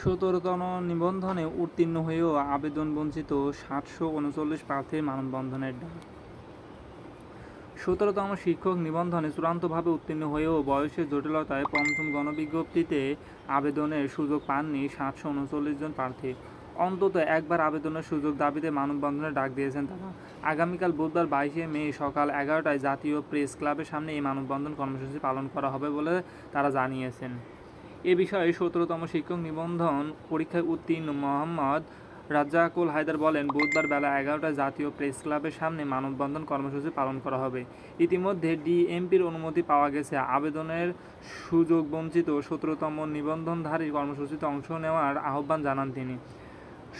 সতেরোতম নিবন্ধনে উত্তীর্ণ হয়েও আবেদন বঞ্চিত সাতশো উনচল্লিশ প্রার্থীর মানববন্ধনের ডাক সতেরোতম শিক্ষক নিবন্ধনে চূড়ান্তভাবে উত্তীর্ণ হয়েও বয়সের জটিলতায় পঞ্চম গণবিজ্ঞপ্তিতে আবেদনের সুযোগ পাননি সাতশো উনচল্লিশ জন প্রার্থী। অন্তত একবার আবেদনের সুযোগ দাবিতে মানববন্ধনের ডাক দিয়েছেন তারা। আগামীকাল বুধবার বাইশে মে সকাল এগারোটায় জাতীয় প্রেস ক্লাবের সামনে এই মানববন্ধন কর্মসূচি পালন করা হবে বলে তারা জানিয়েছেন। এ বিষয়ে সতেরোতম শিক্ষক নিবন্ধন পরীক্ষায় উত্তীর্ণ মোহাম্মদ রাজ্জাকুল হায়দার বলেন বুধবার বেলা এগারোটায় জাতীয় প্রেস ক্লাবের সামনে মানববন্ধন কর্মসূচি পালন করা হবে। ইতিমধ্যে ডিএমপির অনুমতি পাওয়া গেছে। আবেদনের সুযোগ বঞ্চিত সতেরোতম নিবন্ধনধারী কর্মসূচিতে অংশ নেওয়ার আহ্বান জানান তিনি।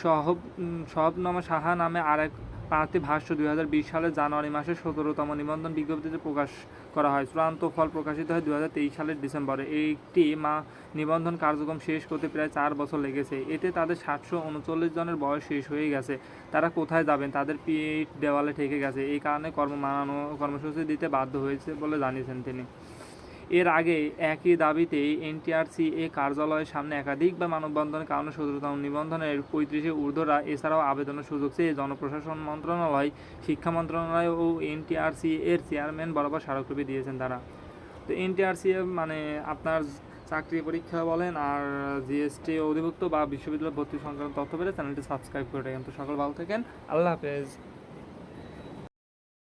সহব উম, শহবনামা সাহা নামে আরেক প্রার্থী ভাষ্য দুই হাজার বিশ সালের জানুয়ারি মাসে সতেরোতম নিবন্ধন বিজ্ঞপ্তিতে প্রকাশ করা হয়। চূড়ান্ত ফল প্রকাশিত হয় দু হাজার তেইশ সালের ডিসেম্বরে। একটি মা নিবন্ধন কার্যক্রম শেষ করতে প্রায় চার বছর লেগেছে। এতে তাদের সাতশো উনচল্লিশ জনের বয়স শেষ হয়ে গেছে। তারা কোথায় যাবেন? তাদের পিঠ দেওয়ালে ঠেকে গেছে। এই কারণে কর্ম মানানো কর্মসূচি দিতে বাধ্য হয়েছে বলে জানিয়েছেন তিনি। এর আগে একই দাবিতে এনটিআরসি এ কার্যালয়ের সামনে একাধিকবার মানববন্ধনের কারণে সতেরোতম নিবন্ধনের পঁয়ত্রিশে ঊর্ধ্বরা এছাড়াও আবেদনের সুযোগ চেয়ে জনপ্রশাসন মন্ত্রণালয়, শিক্ষা মন্ত্রণালয় ও এনটিআরসি এর চেয়ারম্যান বরাবর স্মারকলিপি দিয়েছেন তারা। তো এনটিআরসি মানে আপনার চাকরি পরীক্ষা বলেন আর জিএসটি অধিভুক্ত বা বিশ্ববিদ্যালয় ভর্তি সংক্রান্ত তথ্য পেলে চ্যানেলটি সাবস্ক্রাইব করে রাখেন। তো সকল ভালো থাকেন। আল্লাহ হাফেজ।